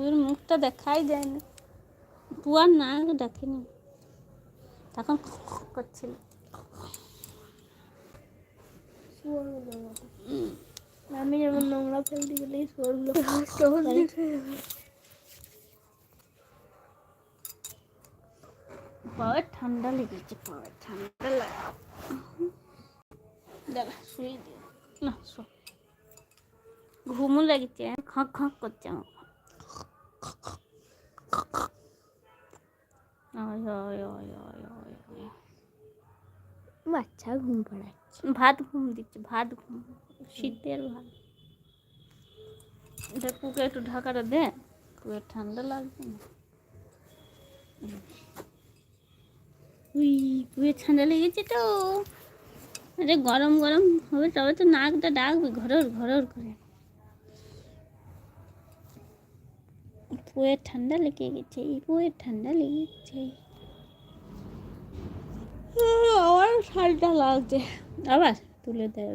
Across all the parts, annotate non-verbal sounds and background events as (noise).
পুয়ের মুখটা দেখাই যায় না পুয়ার নাক ডাকেনি তখন করছিল। আমি যেমন নোংরা ফেলতে শুয়োরগুলো পাওয়ার ঠান্ডা লেগেছে পাওয়ার ঠান্ডা লাগে দাঁড়া শুয়ে দিও না শো ঘুমও লাগছে খক খক করছে আমার ওই, ওই, ওই, ওই, ওই, ওই। বাচ্চা ঘুম পাড়াচ্ছে। ভাত ঘুম দিচ্ছে ভাত ঘুম। শীতের ভাত। এটা কুকে একটু ঢাকাটা দে কুয়ে ঠান্ডা লাগবে না। উই কুয়ে ঠান্ডা লেগেছে তো। আরে গরম গরম হবে তবে তো নাকটা ডাকবে ঘরর ঘরর করে। পুয়ে ঠান্ডা লেগে গেছে পুয়ে ঠান্ডা লেগেছে আমার ঠান্ডা লাগছে। আবার তুলে দেয়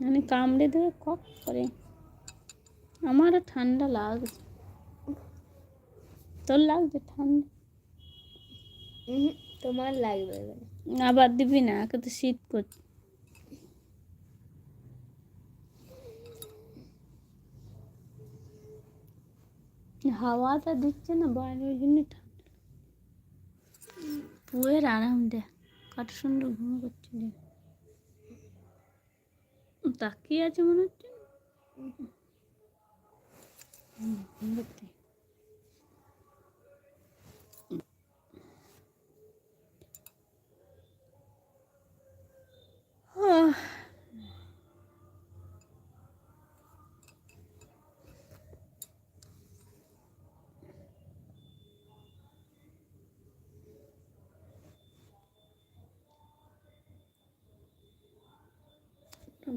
মানে কামড়ে দেবে কক করে। আমারও ঠান্ডা লাগছে। তোর লাগছে ঠান্ডা? তোমার লাগবে। আবার দিবি না একে তো শীত করছে। হাওয়াটা দিচ্ছে না বাইরে ওই জন্য ঠান্ডা। পুয়ের আরাম দে কত সুন্দর ঘুম করছে। তাকিয়ে আছে মনে হচ্ছে? হুম, ঘুম করছে। আহ,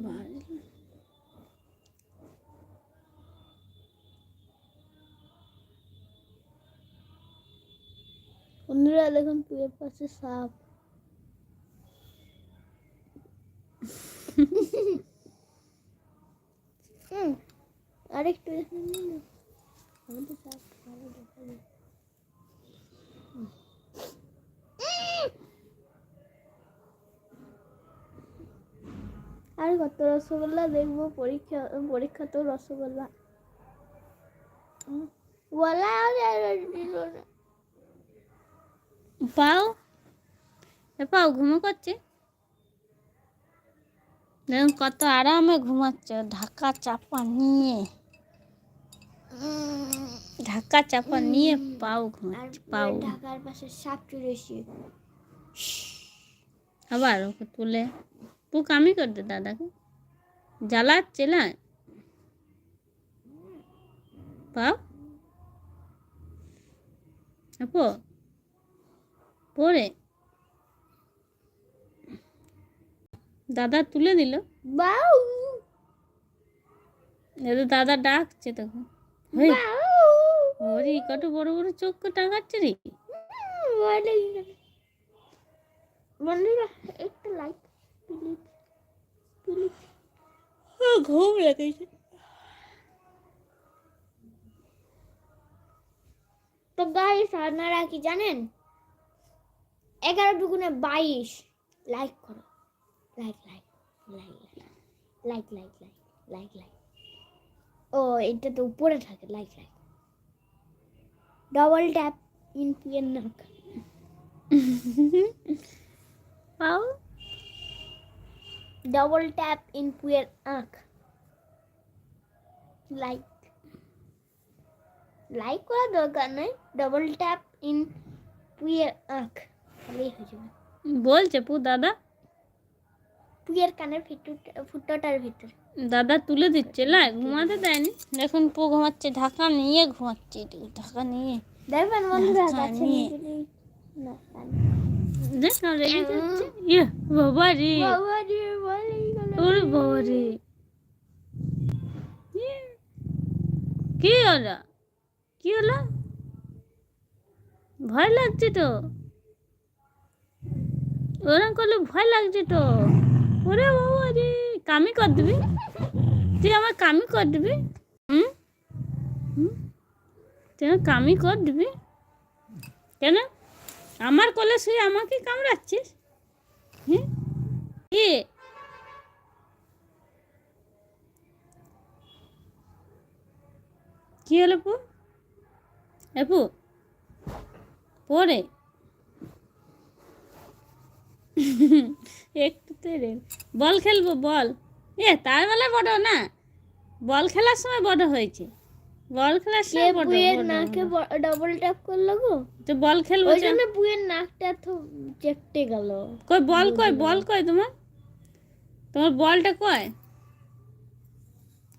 ভালো বন্ধুরা দেখুন পুয়ের পাশে সাপ আরেকটু আমাদের সাপ ভালো দেখা যায়। আর কত রসগোল্লা দেখব পরীক্ষা পরীক্ষা তো রসগোল্লা হুম, আর দিল না পাও? পাও ঘুমো করছে? দেখুন কত আরামে ঘুমাচ্ছে ঢাকা চাপা নিয়ে। ঢাকা চাপা নিয়ে পাও ঘুমাচ্ছে পাও। ঢাকার পাশে সাপ চুরেছি আবার ওকে তুলে। পুক আমি করতে দাদাকে? জ্বালাচ্ছে না? পাও? আপো পরে দাদা তুলে দিল। বাউ। দাদা ডাকছে তখন ওরে কত বড় বড় চোখ টাঙাচ্ছে রে। বন্ধুরা একটা লাইক প্লিজ প্লিজ ঘুম লেগেছে। তো গাইস আপনারা কি জানেন? এগারো দুগুণে বাইশ। লাইক করো। Like like like like like like like like ও এটা তো উপরে থাকে। Like like double tap in পিএন নাক পাও ডবল ট্যাপ ইন পুয়ের আঁখ লাইক লাইক করার দরকার নেই। ডবল ট্যাপ ইন পুয়ের আঁখ তাহলেই হয়ে যাবে। বলছে পু দাদা। পুয়ের কানের ফুটোটার ভিতর। দাদা তুলে দিচ্ছে লাই ঘুমাতে দেয়নি? দেখুন পু ঘুমাচ্ছে ঢাকা নিয়ে ঘুমাচ্ছে ঢাকা নিয়ে। দেখবেন বন্ধুরা কাছে নিয়ে। নিয়ে গেলেই- না দেখ না রেগে যাচ্ছে। ইয়ে বাবা রে বাবা রে, ওরে বাবা রে কি হলো? কি হলো? ভয় লাগছে তো? ওরকম করলে ভয় লাগছে তো। ওরে বাবা রে, কামি কর দিবি তুই আমার কামি কর দিবি হুম? কেন কামি কর দিবি কেন? আমার কোলে শুয়ে আমাকে কামড়াচ্ছিস? হ্যাঁ কি কি হলো পু? এপু পরে। (laughs) একটু তেরে। বল খেলব বল। এ তার বেলা বড় না। বল খেলার সময় বড় হয়েছে। বল খেলার সময় বড় বুয়ের নাকে। ডবল ট্যাপ করল গো? তো বল খেলব ওই জন্য বুয়ের নাকটা তো চেপটে গেল। কই বল কই বল কই তোমার? তোমার বলটা কই?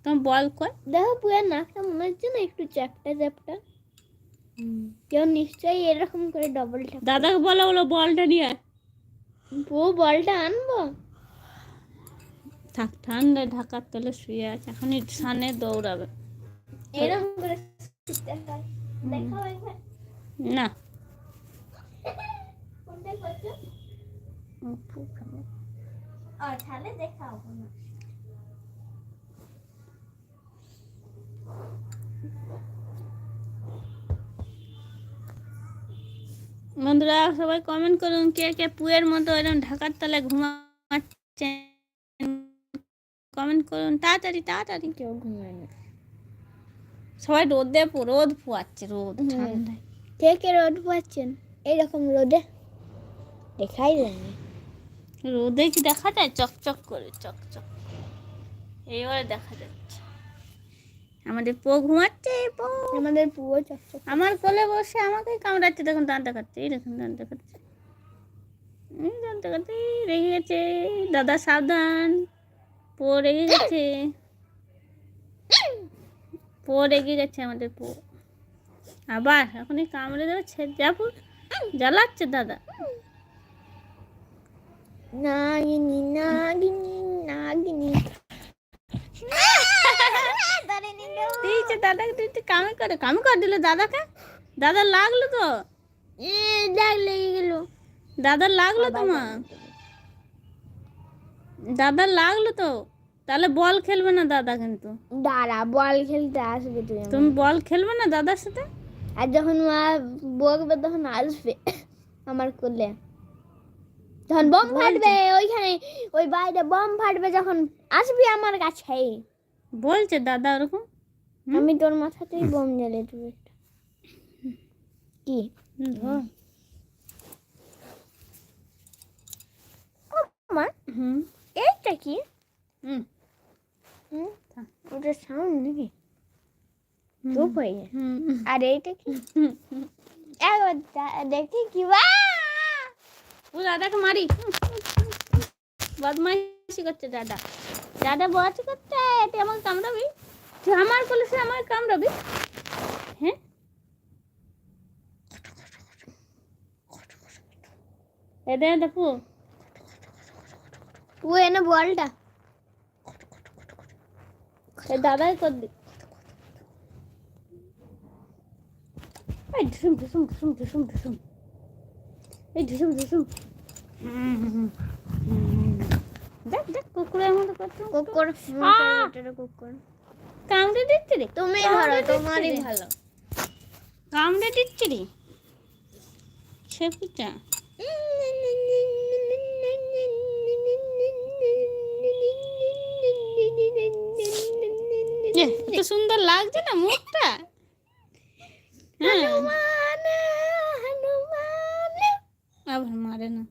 তোমার বল কই? দেখো বুয়ের নাকটা মনে হচ্ছে না একটু চ্যাপটা চ্যাপটা। কেউ নিশ্চয়ই এরকম করে ডবল ট্যাপ দাদাকে বলো বলো বলটা নিয়ে বউ বলটা আনব? থাক ঠান্ডায় ঢাকার তলে শুয়ে আছে এখনই সানে দৌড়াবে। এরকম করে না? ও দেখাও না। বন্ধুরা সবাই কমেন্ট করুন কে কে পুয়ের মতো এরকম ঢাকার তলায় ঘুমাচ্ছে কমেন্ট করুন তাড়াতাড়ি তাড়াতাড়ি। কেউ ঘুমায় না। সবাই রোদে রোদ পোয়াচ্ছে রোদ। ঠান্ডায়। কে কে রোদ পাচ্ছেন এইরকম রোদে? দেখাই যায় রোদে কি দেখা যায়? চকচক করে চকচক। এইবারে দেখা যাচ্ছে। আমাদের পো ঘুমাচ্ছে পো আমাদের পুরো চকচক। আমার কোলে বসে আমাকে কামড়াচ্ছে দেখুন দাঁত দেখাচ্ছে এই দেখুন দাঁত দেখাচ্ছে। এই দাঁত দেখাচ্ছে রেগে গেছে দাদা সাবধান পো রেগে গেছে। পো রেগে গেছে আমাদের পো আবার এখনই কামড়ে দেবে ছেড়ে যাব। জ্বালাচ্ছে দাদা। নাগিনি নাগিনি নাগিনি দিয়েছে দাদাকে দিতে কামে করে কামে করে দিল দাদাকে? দাদা লাগল তো? দেখ লেগে গেল। দাদার লাগল তোমার? দাদার লাগল তো? তাহলে বল খেলবে না দাদা কিন্তু। দাঁড়া বল খেলতে আসবে আমার। তুমি বল খেলবে না দাদার সাথে? আর যখন মা বকবে তখন আসবে আমার কোলে। যখন বম ফাটবে ওইখানে ওই বাইরে বম ফাটবে যখন আসবি আমার কাছে বলছে দাদা ওরকম? আমি তোর মাথাতেই বম জ্বালিয়ে দেবো। কি। আমার হুম। এইটা কি? হুম। হুম? ওটা সাউন্ড নাকি? চুপ হয়ে যায়। আর এইটা কি। একবার দেখি কি বা। ও দাদাকে মারি। বদমাইশি করছে দাদা। দাদা বদমাইশি করছে তুই আমাকে কামড়াবি? তুই আমার কোলে সে আমাকে কামড়াবি। হ্যাঁ? এদের দেখো ও এনে বলটা। দাদাই কর দি এই ঢুসুম ঢুসুম ঢুসুম ঢুসুম ঢুসুম এই ঢুসুম। দেখ দেখ কুকুরের মতো করছ। কুকুর কুকুর। কামড়ে দিচ্ছে রে। তুমি ধরো তোমারই ভালো। কামড়ে দিচ্ছে রে। সুন্দর লাগছে না মুখটা? হ্যাঁ। আবার মারে না।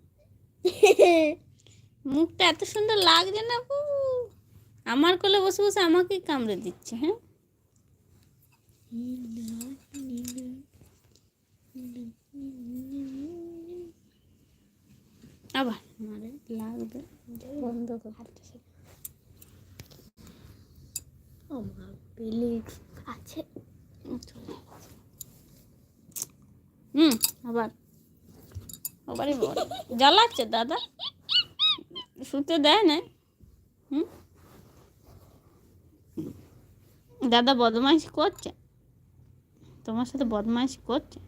(laughs) মুখটা এত সুন্দর লাগছে না বু। আমার কোলে বসে বসে আমাকেই কামড়ে দিচ্ছে হ্যাঁ? আবার। মারে লাগবে বন্ধ করতে আমার প্লিজ আছে হুম, আবার। আবারই বল। জ্বালাচ্ছে দাদা। শুতে দেয় না হুম? দাদা বদমাইশি করছে? তোমার সাথে বদমাইশি করছে?